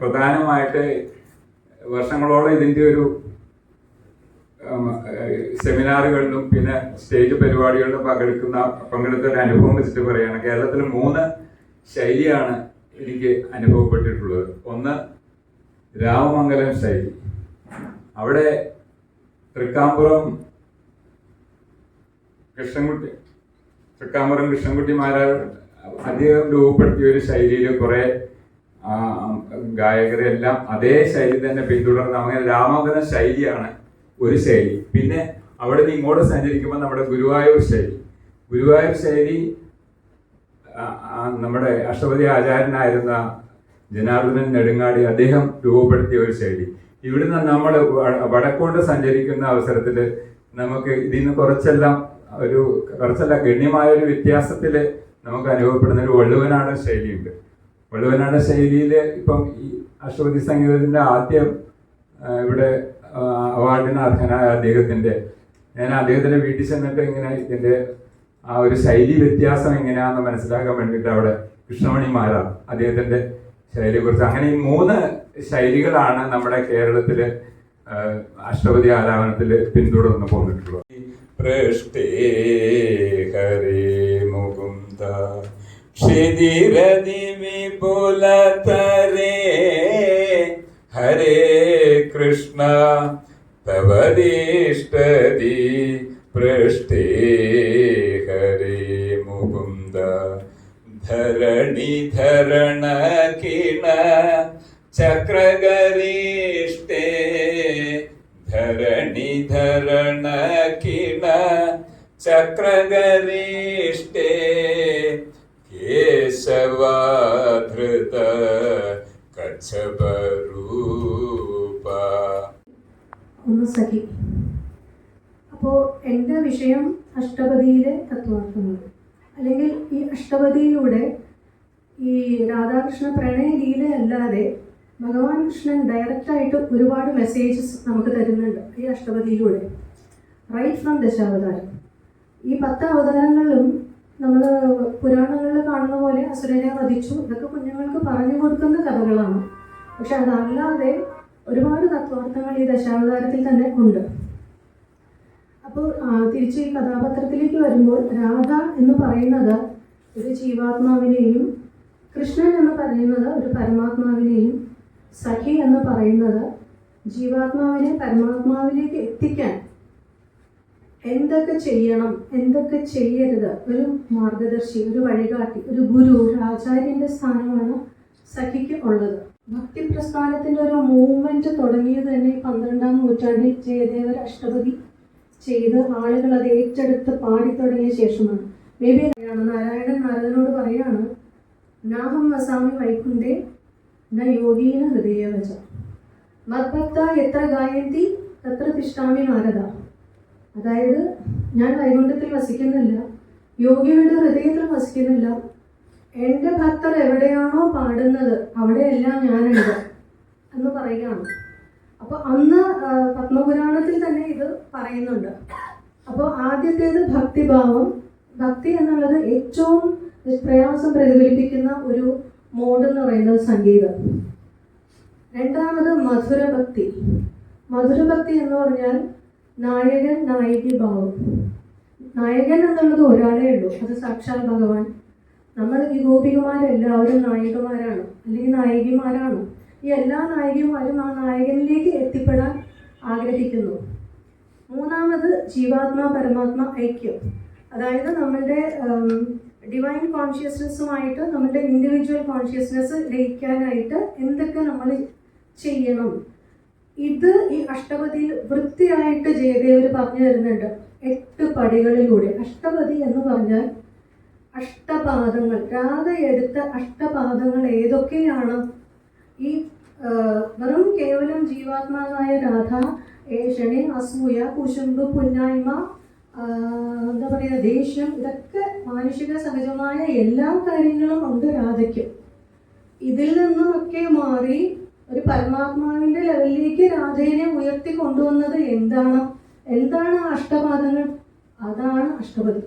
പ്രധാനമായിട്ട് വർഷങ്ങളോളം ഇതിന്റെ ഒരു സെമിനാറുകളിലും പിന്നെ സ്റ്റേജ് പരിപാടികളിലും പങ്കെടുക്കുന്ന പങ്കെടുത്ത ഒരു അനുഭവം വെച്ചിട്ട് പറയുകയാണ് കേരളത്തിൽ മൂന്ന് ശൈലിയാണ് എനിക്ക് അനുഭവപ്പെട്ടിട്ടുള്ളത്. ഒന്ന് രാമമംഗലം ശൈലി. അവിടെ തൃക്കാമ്പുറം കൃഷ്ണൻകുട്ടി തൃക്കാമ്പുറം കൃഷ്ണൻകുട്ടിമാരാർ അദ്ദേഹം രൂപപ്പെടുത്തിയ ഒരു ശൈലിയിൽ കുറെ ഗായകരെല്ലാം അതേ ശൈലി തന്നെ പിന്തുടർന്ന് അങ്ങനെ രാമാങ്കന ശൈലിയാണ് ഒരു ശൈലി. പിന്നെ അവിടെ നിന്ന് ഇങ്ങോട്ട് സഞ്ചരിക്കുമ്പോൾ നമ്മുടെ ഗുരുവായൂർ ശൈലി. ഗുരുവായൂർ ശൈലി നമ്മുടെ അഷ്ടപതി ആചാര്യനായിരുന്ന ജനാർദ്ദനൻ നെടുങ്ങാടി അദ്ദേഹം രൂപപ്പെടുത്തിയ ഒരു ശൈലി. ഇവിടുന്ന് നമ്മൾ വടക്കോട്ട് സഞ്ചരിക്കുന്ന അവസരത്തിൽ നമുക്ക് ഇതിൽ നിന്ന് കുറച്ചെല്ലാം ഒരു കുറച്ചെല്ലാം ഗണ്യമായ ഒരു വ്യത്യാസത്തിൽ നമുക്ക് അനുഭവപ്പെടുന്ന ഒരു വള്ളുവനാടൻ ശൈലിയുണ്ട്. വള്ളുവനാടൻ ശൈലിയിൽ ഇപ്പം ഈ അഷ്ടപതി സംഗീതത്തിന്റെ ആദ്യം ഇവിടെ അവാർഡിന് അർഹനായ അദ്ദേഹത്തിന്റെ ഞാൻ അദ്ദേഹത്തിന്റെ വീട്ടിൽ ചെന്നിട്ട് ഇങ്ങനെ ഇതിന്റെ ആ ഒരു ശൈലി വ്യത്യാസം എങ്ങനെയാണെന്ന് മനസ്സിലാക്കാൻ വേണ്ടിയിട്ട് അവിടെ കൃഷ്ണമണി മാരാർ അദ്ദേഹത്തിന്റെ ശൈലിയെ കുറിച്ച്. അങ്ങനെ ഈ മൂന്ന് ശൈലികളാണ് നമ്മുടെ കേരളത്തിൽ അഷ്ടപതി ആലാപനത്തിൽ പിന്തുടർന്ന് പോന്നിട്ടുള്ളത്. പൃഷ്ടേ ഹരേ മുകുന്ദ ക്ഷിതിരതി വിപുലതരേ. ഹരേ കൃഷ്ണ തവരിഷ്ടതി പൃഷ്ടേ ഹരേ മുകുന്ദ ധരണി ധരണ കിണ ചക്രഗരിഷ്ടേ ധരണി ധരണ ചക്രഗരീഷ്ടേ കേശവാധൃത കച്ഛപരൂപ സഖി. അപ്പോൾ എന്റെ വിഷയം അഷ്ടപതിയിലെ തത്വാർത്ഥങ്ങൾ അല്ലെങ്കിൽ ഈ അഷ്ടപതിയിലൂടെ ഈ രാധാകൃഷ്ണ പ്രണയ ലീല അല്ലാതെ ഭഗവാൻ കൃഷ്ണൻ ഡയറക്റ്റായിട്ട് ഒരുപാട് മെസ്സേജസ് നമുക്ക് തരുന്നുണ്ട് ഈ അഷ്ടപതിയിലൂടെ. Right from Dashavatara. ഈ പത്ത് അവതാരങ്ങളിലും നമ്മൾ പുരാണങ്ങളിൽ കാണുന്ന പോലെ അസുരനെ വധിച്ചു. ഇതൊക്കെ കുഞ്ഞുങ്ങൾക്ക് പറഞ്ഞു കൊടുക്കുന്ന കഥകളാണ്. പക്ഷെ അതല്ലാതെ ഒരുപാട് തത്വാർത്ഥങ്ങൾ ഈ ദശാവതാരത്തിൽ തന്നെ ഉണ്ട്. അപ്പോൾ തിരിച്ച് ഈ കഥാപാത്രത്തിലേക്ക് വരുമ്പോൾ രാധ എന്ന് പറയുന്നത് ഒരു ജീവാത്മാവിനെയും കൃഷ്ണൻ എന്ന് പറയുന്നത് ഒരു പരമാത്മാവിനെയും സഖി എന്ന് പറയുന്നത് ജീവാത്മാവിനെ പരമാത്മാവിലേക്ക് എത്തിക്കാൻ എന്തൊക്കെ ചെയ്യണം എന്തൊക്കെ ചെയ്യരുത് ഒരു മാർഗദർശി ഒരു വഴികാട്ടി ഒരു ഗുരു ഒരു ആചാര്യന്റെ സ്ഥാനമാണ് സഖിക്ക് ഉള്ളത്. ഭക്തി പ്രസ്ഥാനത്തിന്റെ ഒരു മൂവ്മെന്റ് തുടങ്ങിയത് തന്നെ പന്ത്രണ്ടാം നൂറ്റാണ്ടിൽ ജയദേവർ അഷ്ടപതി ചെയ്ത് ആളുകൾ അത് ഏറ്റെടുത്ത് പാടി തുടങ്ങിയ ശേഷമാണ്. മേ ബി നാരായണൻ നാരദനോട് പറയാണ് നാഹം വസാമി വൈകുണ്ഠേ ന യോഗീന ഹൃദയവച. മദ്ഭക്ത എത്ര ഗായന്തി തത്ര തിഷ്ടാമി നാരദ. അതായത് ഞാൻ വൈകുണ്ഠത്തിൽ വസിക്കുന്നില്ല യോഗികളുടെ ഹൃദയത്തിൽ വസിക്കുന്നില്ല. എന്റെ ഭക്തർ എവിടെയാണോ പാടുന്നത് അവിടെയെല്ലാം ഞാനുണ്ട് എന്ന് പറയുകയാണ്. അപ്പോൾ അന്ന് പത്മപുരാണത്തിൽ തന്നെ ഇത് പറയുന്നുണ്ട്. അപ്പോൾ ആദ്യത്തേത് ഭക്തിഭാവം. ഭക്തി എന്നുള്ളത് ഏറ്റവും പ്രയാസം പ്രതിഫലിപ്പിക്കുന്ന ഒരു മോഡ് എന്ന് പറയുന്നത് സംഗീതം. രണ്ടാമത് മധുരഭക്തി. മധുരഭക്തി എന്ന് പറഞ്ഞാൽ നായകൻ നായിക ഭാവം. നായകൻ എന്നുള്ളത് ഒരാളേ ഉള്ളൂ. അത് സാക്ഷാൽ ഭഗവാൻ. നമ്മൾ ഈ ഗോപികമാരെല്ലാവരും നായികമാരാണ്. അല്ലെങ്കിൽ നായികമാരാണ്. ഈ എല്ലാ നായികമാരും ആ നായകനിലേക്ക് എത്തിപ്പെടാൻ ആഗ്രഹിക്കുന്നു. മൂന്നാമത് ജീവാത്മാ പരമാത്മ ഐക്യം. അതായത് നമ്മളുടെ ഡിവൈൻ കോൺഷ്യസ്നെസ്സുമായിട്ട് നമ്മളുടെ ഇൻഡിവിജ്വൽ കോൺഷ്യസ്നെസ് ലയിക്കാനായിട്ട് എന്തൊക്കെ നമ്മൾ ചെയ്യണം? ഇത് ഈ അഷ്ടപതിയിൽ വൃത്തിയായിട്ട് ജയദേവർ പറഞ്ഞു തരുന്നുണ്ട്. എട്ട് പടികളിലൂടെ. അഷ്ടപതി എന്ന് പറഞ്ഞാൽ അഷ്ടപാദങ്ങൾ. രാധ അഷ്ടപാദങ്ങൾ ഏതൊക്കെയാണ്? ഈ വെറും കേവലം ജീവാത്മാവായ രാധ ഏഷണി അസൂയ കുശുമ്പ് പുന്നായ്മ എന്താ പറയുക ദേഷ്യം ഇതൊക്കെ മാനുഷിക സഹജമായ എല്ലാ കാര്യങ്ങളും ഉണ്ട് രാധയ്ക്ക്. ഇതിൽ നിന്നും ഒക്കെ മാറി ഒരു പരമാത്മാവിന്റെ ലെവലിലേക്ക് രാധേനെ ഉയർത്തി കൊണ്ടുവന്നത് എന്താണ്? എന്താണ് അഷ്ടപാദങ്ങൾ? അതാണ് അഷ്ടപതി.